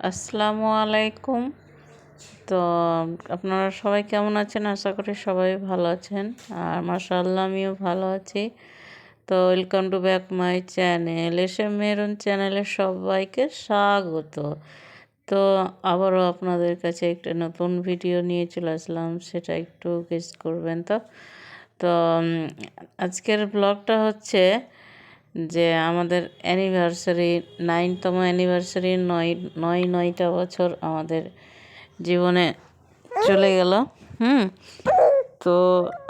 আসসালামু আলাইকুম। তো, আপনারা সবাই কেমন আছেন? আশা করি সবাই ভালো আছেন। আর মাশাআল্লাহ, আমিও ভালো আছি। তো welcome to back my channel এসে মেরুন চ্যানেলে সবাইকে স্বাগত। তো আবারও আপনাদের কাছে একটা নতুন ভিডিও নিয়ে চলে আসলাম, সেটা একটু গেস করবেন তো। তো আজকের ব্লগটা হচ্ছে যে আমাদের অ্যানিভার্সারি নাইনতম অ্যানিভার্সারি নয় নয়, নয়টা বছর আমাদের জীবনে চলে গেল, হুম। তো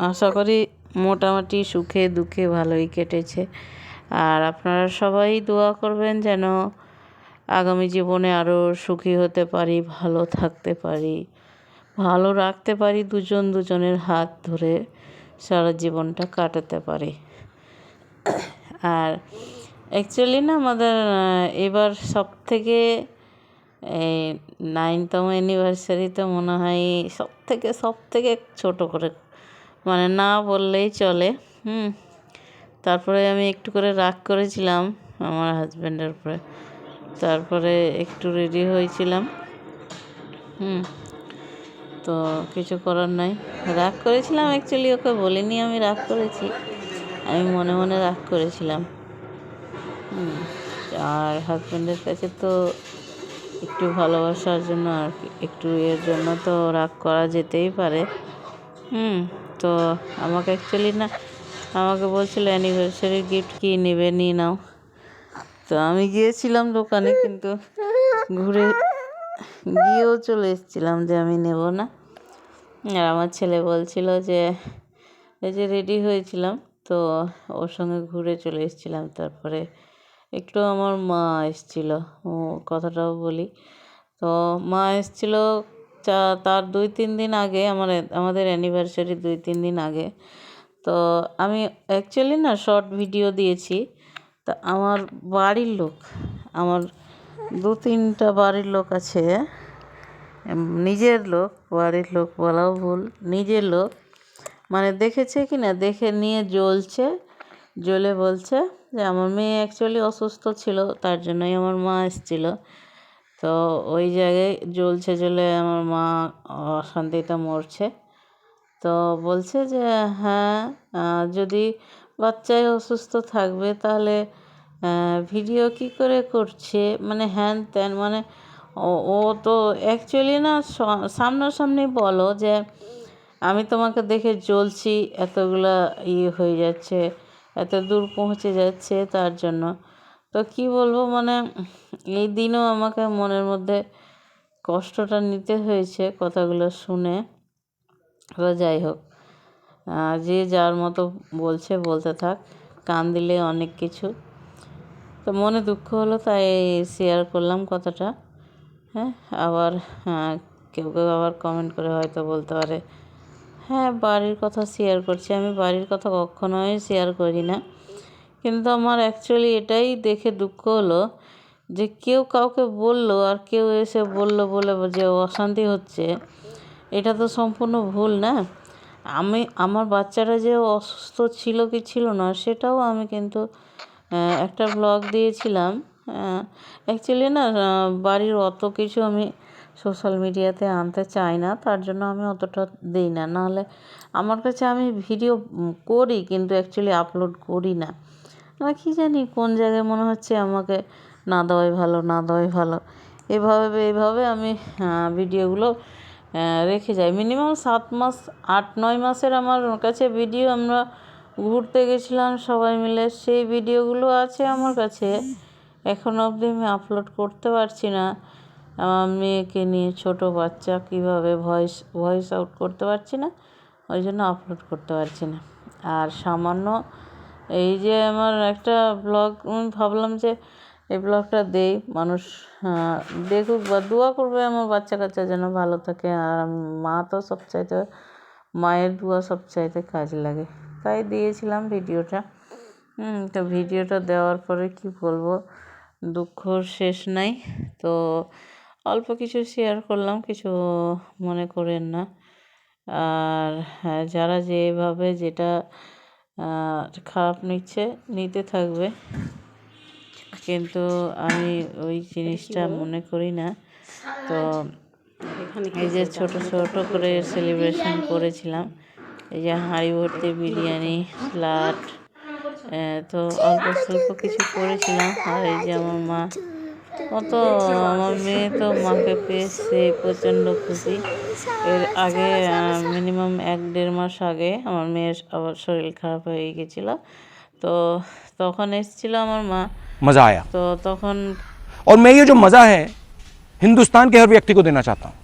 আশা করি মোটামুটি সুখে দুঃখে ভালোই কেটেছে। আর আপনারা সবাই দোয়া করবেন যেন আগামী জীবনে আরও সুখী হতে পারি, ভালো থাকতে পারি, ভালো রাখতে পারি দুজন দুজনের হাত ধরে সারা জীবনটা কাটাতে পারি। আর অ্যাকচুয়ালি না আমাদের এবার সব থেকে এই নাইনতম অ্যানিভার্সারিতে মনে হয় সব থেকে সব থেকে ছোটো করে মানে না বললেই চলে, হুম। তারপরে আমি একটু করে রাগ করেছিলাম আমার হাজব্যান্ডের উপরে। তারপরে একটু রেডি হয়েছিলাম। হুম তো কিছু করার নাই। রাগ করেছিলাম অ্যাকচুয়ালি ওকে বলিনি আমি রাগ করেছি। আমি মনে মনে রাগ করেছিলাম। হুম, আর হাজব্যান্ডের কাছে তো একটু ভালোবাসার জন্য আর একটু এর জন্য তো রাগ করা যেতেই পারে। হুম তো আমাকে অ্যাকচুয়ালি না আমাকে বলছিল অ্যানিভার্সারি গিফট কী নেবে নিয়ে নাও। তো আমি গিয়েছিলাম দোকানে, কিন্তু ঘুরে গিয়েও চলে এসেছিলাম যে আমি নেব না। আর আমার ছেলে বলছিল যে, এই যে রেডি হয়েছিলাম, তো ওর সঙ্গে ঘুরে চলে এসেছিলাম। তারপরে একটু আমার মা এসেছিল, ও কথাটাও বলি। তো মা এসেছিল চা, তার দুই তিন দিন আগে, আমার আমাদের অ্যানিভার্সারি দুই তিন দিন আগে। তো আমি অ্যাকচুয়ালি না শর্ট ভিডিও দিয়েছি। তা আমার বাড়ির লোক, আমার দু তিনটা বাড়ির লোক আছে। নিজের লোক, বাড়ির লোক বলাও ভুল, নিজের লোক। মানে দেখেছে কি না দেখে নিয়ে জ্বলছে, জ্বলে বলছে যে আমার মেয়ে অ্যাকচুয়ালি অসুস্থ ছিল, তার জন্যই আমার মা এসেছিল। তো ওই জায়গায় জ্বলছে, জ্বলে আমার মা অশান্তিতে মরছে। তো বলছে যে হ্যাঁ যদি বাচ্চায় অসুস্থ থাকবে, তাহলে ভিডিও কি করে করছে? মানে হ্যান ত্যান মানে ও তো অ্যাকচুয়ালি না সামনাসামনি বলো যে, আমি তোমাকে দেখে জ্বলছি, এতগুলা ইয়ে হয়ে যাচ্ছে, এত দূর পৌঁছে যাচ্ছে তার জন্য। তো কি বলব মানে এই দিনও আমাকে মনের মধ্যে কষ্টটা নিতে হয়েছে কথাগুলো শুনে। যাই হোক। যে যার মতো বলছে, বলতে থাক। কান দিলে অনেক কিছু। তো মনে দুঃখ হলো, তাই শেয়ার করলাম কথাটা। হ্যাঁ আবার কেউ কেউ আবার কমেন্ট করে হয়তো বলতে পারে। হ্যাঁ বাড়ির কথা শেয়ার করছি। আমি বাড়ির কথা কখনোই শেয়ার করি না। কিন্তু আমার অ্যাকচুয়ালি এটাই দেখে দুঃখ হলো যে, কেউ কাউকে বলল আর কেউ এসে বলল বলে যে, অশান্তি হচ্ছে। এটা তো সম্পূর্ণ ভুল না? আমি, আমার বাচ্চারা যে অসুস্থ ছিল কি ছিল না, সেটাও আমি কিন্তু একটা ব্লগ দিয়েছিলাম। অ্যাকচুয়ালি না বাড়ির অত কিছু আমি সোশ্যাল মিডিয়াতে আনতে চাই না, তার জন্য আমি অতটা দিই না। নাহলে আমার কাছে আমি ভিডিও করি, কিন্তু অ্যাকচুয়ালি আপলোড করি না। না কি জানি কোন জায়গায় মনে হচ্ছে আমাকে না দেওয়াই ভালো, না দেওয়াই ভালো। এভাবে এভাবে আমি ভিডিওগুলো রেখে যাই মিনিমাম সাত মাস, আট, নয় মাসের আমার কাছে ভিডিও আমরা ঘুরতে গেছিলাম সবাই মিলে। সেই ভিডিওগুলো আছে আমার কাছে। এখন অবধি আমি আপলোড করতে পারছি না। আমার মেয়েকে নিয়ে ছোট বাচ্চা কীভাবে ভয়েস ভয়েস আউট করতে পারছি না, ওই জন্য আপলোড করতে পারছি না। আর সামান্য এই যে আমার একটা ব্লগ আমি ভাবলাম যে এই ব্লগটা দেই মানুষ দেখুক বা দোয়া করবে আমার বাচ্চা কাচ্চা যেন ভালো থাকে। আর মা তো সবচাইতে মায়ের দোয়া সবচাইতে কাজে লাগে। তাই দিয়েছিলাম ভিডিওটা। তো ভিডিওটা দেওয়ার পরে কি বলব দুঃখর শেষ নাই। তো অল্প কিছু শেয়ার করলাম কিছু মনে করেন না। আর হ্যাঁ, যারা যেভাবে যেটা খারাপ নিচ্ছে নিতে থাকবে। কিন্তু আমি ওই জিনিসটা মনে করি না। তো এই যে ছোট ছোট করে সেলিব্রেশন করেছিলাম। এই যে হাঁড়ি ভর্তি বিরিয়ানি স্যালাড তো অল্প স্বল্প কিছু করেছিলাম। আর এই যে আমার মা ও তো, আমার মেয়ে তো মাকে পেয়েছে প্রচণ্ড খুশি। এর আগে মিনিমাম এক দেড় মাস আগে আমার মেয়ের আবার শরীর খারাপ হয়ে গেছিল। তো তখন এসেছিলো আমার মা मज़ा आया তো তখন और मैं ये जो मज़ा है हिंदुस्तान के हर व्यक्ति को देना चाहता हूँ